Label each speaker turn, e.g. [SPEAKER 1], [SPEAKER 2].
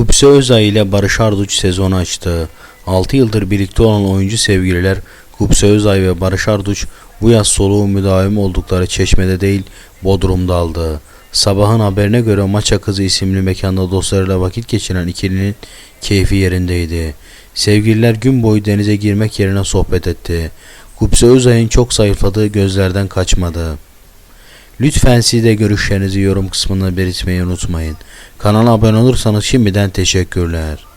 [SPEAKER 1] Gupse Özay ile Barış Arduç sezonu açtı. 6 yıldır birlikte olan oyuncu sevgililer Gupse Özay ve Barış Arduç bu yaz soluğu müdavim oldukları Çeşme'de değil Bodrum'da aldı. Sabahın haberine göre Maça Kızı isimli mekanda dostlarıyla vakit geçiren ikilinin keyfi yerindeydi. Sevgililer gün boyu denize girmek yerine sohbet etti. Gupse Özay'ın çok zayıfladığı gözlerden kaçmadı. Lütfen siz de görüşlerinizi yorum kısmına belirtmeyi unutmayın. Kanala abone olursanız şimdiden teşekkürler.